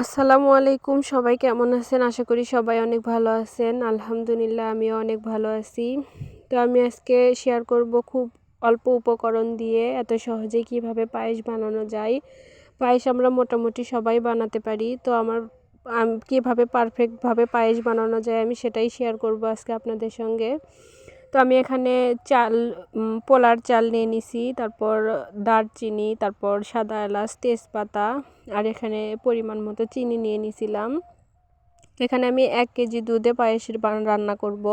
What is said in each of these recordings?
আসসালামু আলাইকুম, সবাই কেমন আছেন? আশা করি সবাই অনেক ভালো আছেন। আলহামদুলিল্লাহ, আমিও অনেক ভালো আছি। তো আমি আজকে শেয়ার করব খুব অল্প উপকরণ দিয়ে এত সহজে কীভাবে পায়েস বানানো যায়। পায়েস আমরা মোটামুটি সবাই বানাতে পারি। তো আমার কীভাবে পারফেক্টভাবে পায়েস বানানো যায় আমি সেটাই শেয়ার করব আজকে আপনাদের সঙ্গে। তো আমি এখানে চাল পোলার চাল নিয়ে নিছি, তারপর দারচিনি, তারপর সাদা এলাচ, তেজপাতা, আর এখানে পরিমাণ মতো চিনি নিয়ে নিছিলাম। এখানে আমি এক কেজি দুধে পায়েসের রান্না করব।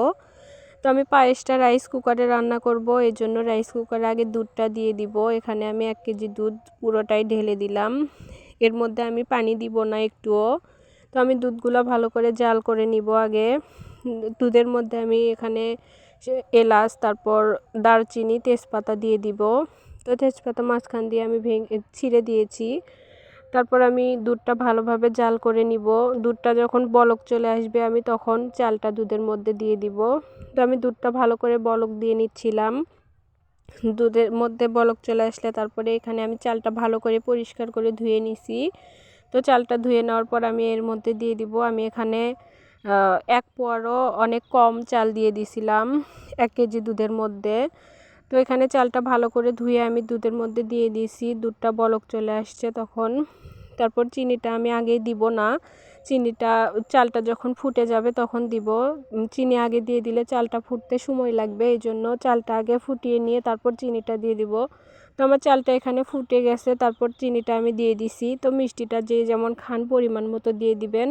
তো আমি পায়েসটা রাইস কুকারে রান্না করব এই জন্য রাইস কুকারে আগে দুধটা দিয়ে দিব। এখানে আমি এক কেজি দুধ পুরোটাই ঢেলে দিলাম। এর মধ্যে আমি পানি দিব না একটুও। তো আমি দুধগুলো ভালো করে জাল করে নিব আগে। দুধের মধ্যে আমি এখানে এলাচ, তারপর দারচিনি, তেজপাতা দিয়ে দিব। তো তেজপাতা মাঝখান দিয়ে আমি ভেঙে ছিঁড়ে দিয়েছি। তারপর আমি দুধটা ভালোভাবে জাল করে নিব। দুধটা যখন বলক চলে আসবে, আমি তখন চালটা দুধের মধ্যে দিয়ে দিব। তো আমি দুধটা ভালো করে বলক দিয়ে নিচ্ছিলাম। দুধের মধ্যে বলক চলে আসলে তারপরে এখানে আমি চালটা ভালো করে পরিষ্কার করে ধুয়ে নিছি। তো চালটা ধুয়ে নেওয়ার পর আমি এর মধ্যে দিয়ে দিব। আমি এখানে এক পোয়ারও অনেক কম চাল দিয়ে দিছিলাম, এক কেজি দুধের মধ্যে। তো এখানে চালটা ভালো করে ধুয়ে আমি দুধের মধ্যে দিয়ে দিয়েছি, দুধটা বলক চলে আসছে তখন। তারপর চিনিটা আমি আগে দিব না, চিনিটা, চালটা যখন ফুটে যাবে তখন দিব। চিনি আগে দিয়ে দিলে চালটা ফুটতে সময় লাগবে, এই জন্য চালটা আগে ফুটিয়ে নিয়ে তারপর চিনিটা দিয়ে দিব। তো আমার চালটা এখানে ফুটে গেছে, তারপর চিনিটা আমি দিয়ে দিছি। তো মিষ্টিটা যে যেমন খান পরিমাণ মতো দিয়ে দিবেন।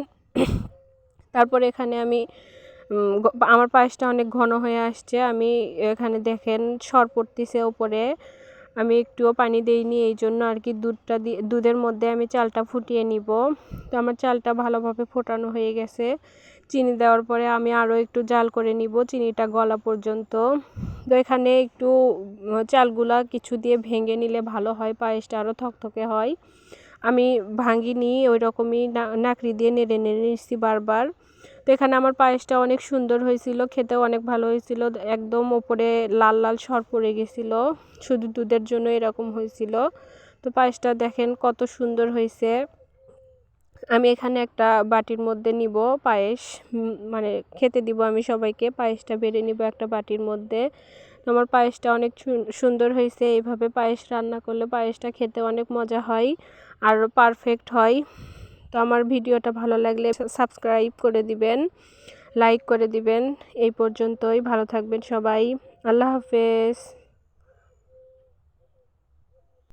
তারপর এখানে আমি আমার পায়েসটা অনেক ঘন হয়ে আসছে। আমি এখানে দেখেন সর পড়তেছে ওপরে। আমি একটুও পানি দেইনি, এই জন্য আর কি দুধটা দিয়ে দুধের মধ্যে আমি চালটা ফুটিয়ে নিব। তো আমার চালটা ভালোভাবে ফোটানো হয়ে গেছে। চিনি দেওয়ার পরে আমি আরও একটু জাল করে নিব, চিনিটা গলা পর্যন্ত। তো এখানে একটু চালগুলা কিছু দিয়ে ভেঙে নিলে ভালো হয়, পায়েসটা আরও থকথকে হয়। আমি ভাঙিনি ওই রকমই নাকড়ি দিয়ে নেড়ে নেড়ে নিচ্ছি বারবার। তো এখানে আমার পায়েসটা অনেক সুন্দর হয়েছিল, খেতেও অনেক ভালো হয়েছিল, একদম ওপরে লাল লাল সর পড়ে গেছিল, শুধু দুধের জন্য এরকম হয়েছিল। তো পায়েসটা দেখেন কত সুন্দর হয়েছে। আমি এখানে একটা বাটির মধ্যে নিব পায়েস মানে খেতে দিব আমি সবাইকে, পায়েসটা বেড়ে নিব একটা বাটির মধ্যে। আমার পায়েসটা অনেক সুন্দর হয়েছে, এইভাবে পায়েস রান্না করলে পায়েসটা খেতে অনেক মজা হয় আর পারফেক্ট হয়। তো আমার ভিডিওটা ভালো লাগলে সাবস্ক্রাইব করে দিবেন লাইক করে দিবেন। এই পর্যন্তই, ভালো থাকবেন সবাই। আল্লাহ হাফেজ।